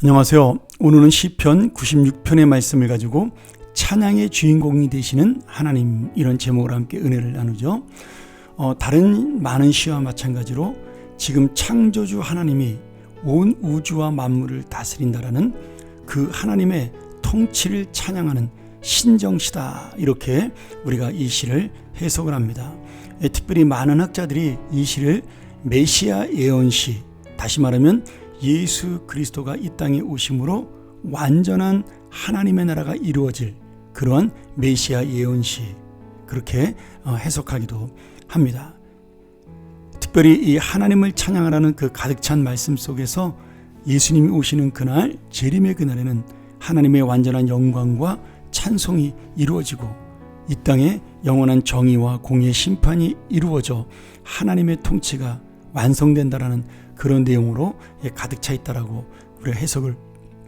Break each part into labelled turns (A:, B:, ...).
A: 안녕하세요. 오늘은 시편 96편의 말씀을 가지고 찬양의 주인공이 되시는 하나님 이런 제목으로 함께 은혜를 나누죠. 어, 다른 많은 시와 마찬가지로 지금 창조주 하나님이 온 우주와 만물을 다스린다라는 그 하나님의 통치를 찬양하는 신정시다 이렇게 우리가 이 시를 해석을 합니다. 예, 특별히 많은 학자들이 이 시를 메시아 예언시 다시 말하면 예수 그리스도가 이 땅에 오심으로 완전한 하나님의 나라가 이루어질 그러한 메시아 예언시 그렇게 어, 해석하기도 합니다. 특별히 이 하나님을 찬양하라는 그 가득 찬 말씀 속에서 예수님이 오시는 그날 재림의 그날에는 하나님의 완전한 영광과 찬송이 이루어지고 이 땅에 영원한 정의와 공의 심판이 이루어져 하나님의 통치가 완성된다라는 그런 내용으로 가득 차 있다라고 우리가 해석을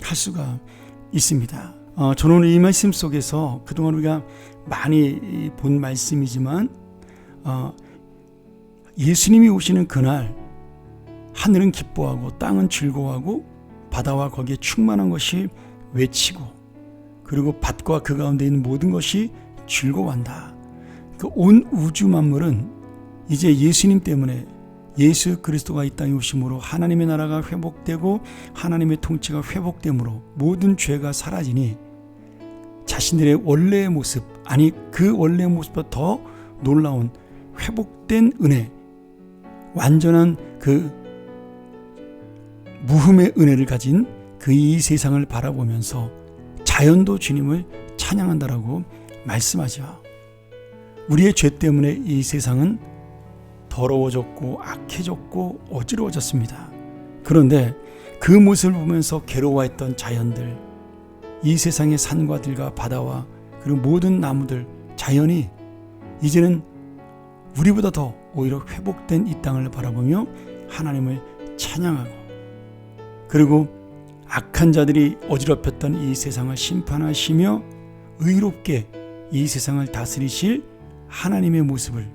A: 할 수가 있습니다. 어, 저는 이 말씀 속에서 그동안 우리가 많이 본 말씀이지만 어, 예수님이 오시는 그날 하늘은 기뻐하고 땅은 즐거워하고 바다와 거기에 충만한 것이 외치고 그리고 밭과 그 가운데 있는 모든 것이 즐거워한다. 그 온 우주 만물은 이제 예수님 때문에 예수 그리스도가 이 땅에 오심으로 하나님의 나라가 회복되고 하나님의 통치가 회복됨으로 모든 죄가 사라지니 자신들의 원래의 모습 아니 그 원래의 모습보다 더 놀라운 회복된 은혜 완전한 그 무흠의 은혜를 가진 그 이 세상을 바라보면서 자연도 주님을 찬양한다라고 말씀하죠. 우리의 죄 때문에 이 세상은 더러워졌고 악해졌고 어지러워졌습니다. 그런데 그 모습을 보면서 괴로워했던 자연들, 이 세상의 산과 들과 바다와 그리고 모든 나무들, 자연이 이제는 우리보다 더 오히려 회복된 이 땅을 바라보며 하나님을 찬양하고 그리고 악한 자들이 어지럽혔던 이 세상을 심판하시며 의롭게 이 세상을 다스리실 하나님의 모습을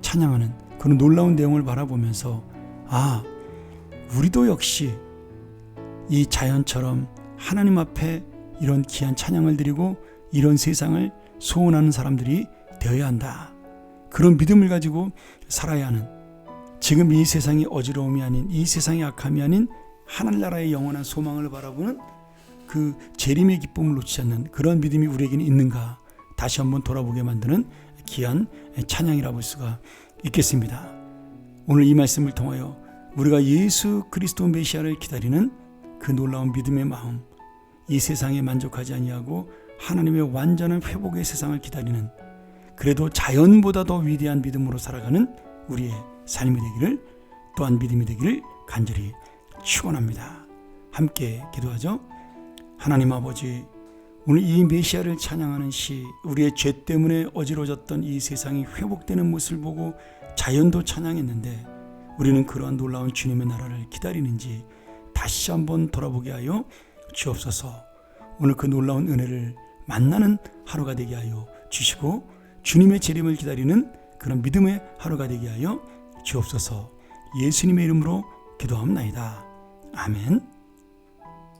A: 찬양하는 그런 놀라운 내용을 바라보면서 아, 우리도 역시 이 자연처럼 하나님 앞에 이런 귀한 찬양을 드리고 이런 세상을 소원하는 사람들이 되어야 한다. 그런 믿음을 가지고 살아야 하는 지금 이 세상이 어지러움이 아닌 이 세상의 악함이 아닌 하늘나라의 영원한 소망을 바라보는 그 재림의 기쁨을 놓치지 않는 그런 믿음이 우리에게는 있는가 다시 한번 돌아보게 만드는 귀한 찬양이라 볼 수가 있겠습니다. 오늘 이 말씀을 통하여 우리가 예수 그리스도 메시아를 기다리는 그 놀라운 믿음의 마음, 이 세상에 만족하지 아니하고 하나님의 완전한 회복의 세상을 기다리는 그래도 자연보다 더 위대한 믿음으로 살아가는 우리의 삶이 되기를 또한 믿음이 되기를 간절히 축원합니다. 함께 기도하죠. 하나님 아버지 오늘 이 메시아를 찬양하는 시 우리의 죄 때문에 어지러졌던 이 세상이 회복되는 모습을 보고 자연도 찬양했는데 우리는 그러한 놀라운 주님의 나라를 기다리는지 다시 한번 돌아보게 하여 주옵소서. 오늘 그 놀라운 은혜를 만나는 하루가 되게 하여 주시고 주님의 재림을 기다리는 그런 믿음의 하루가 되게 하여 주옵소서. 예수님의 이름으로 기도합니다. 아멘.